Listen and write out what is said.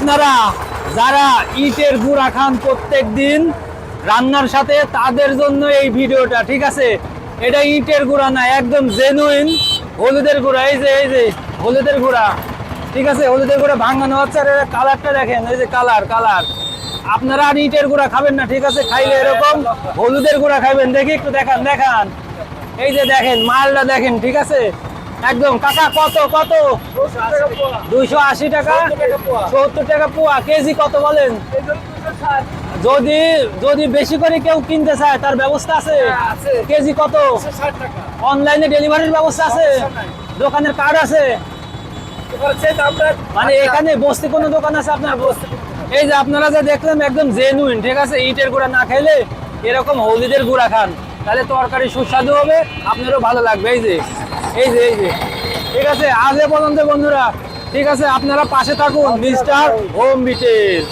আপনারা যারা ইটের গুঁড়া খান প্রত্যেক দিন রান্নার সাথে, তাদের জন্য এই ভিডিওটা, ঠিক আছে? এটা ইটের গুঁড়া না, একদম জেনুইন হলুদের গুঁড়া। এই যে এই যে, হলুদের গুঁড়া, ঠিক আছে? হলুদের গুঁড়া ভাঙানো হচ্ছে, আর কালারটা দেখেন, এই যে কালার কালার। আপনারা আর ইটের গুঁড়া খাবেন না, ঠিক আছে? খাইলে এরকম হলুদের গুঁড়া খাবেন দেখি একটু দেখান দেখান। এই যে দেখেন, মালটা দেখেন, ঠিক আছে? একদম, কাকা, কত কত? দুইশো আশি টাকা, সত্তর টাকা পোয়া, কেজি কত বলেন? যদি যদি বেশি করে কেউ কিনতে চায়, তার ব্যবস্থা আছে। কেজি কত? অনলাইনে ডেলিভারির ব্যবস্থা আছে? দোকানের কার্ড আছে? মানে এখানে বসতে কোনো দোকান আছে আপনার? এই যে আপনারা যে দেখলেন একদম জেনুইন ঠিক আছে? ইটের গুঁড়া না খাইলে এরকম হলুদের গুঁড়া খান। তাহলে তরকারি সুস্বাদু হবে, আপনারও ভালো লাগবে, এই যে। এই যে এই যে। ঠিক আছে, আজ এ পর্যন্ত বন্ধুরা, ঠিক আছে, আপনারা পাশে থাকুন, মিস্টার হোম বিটের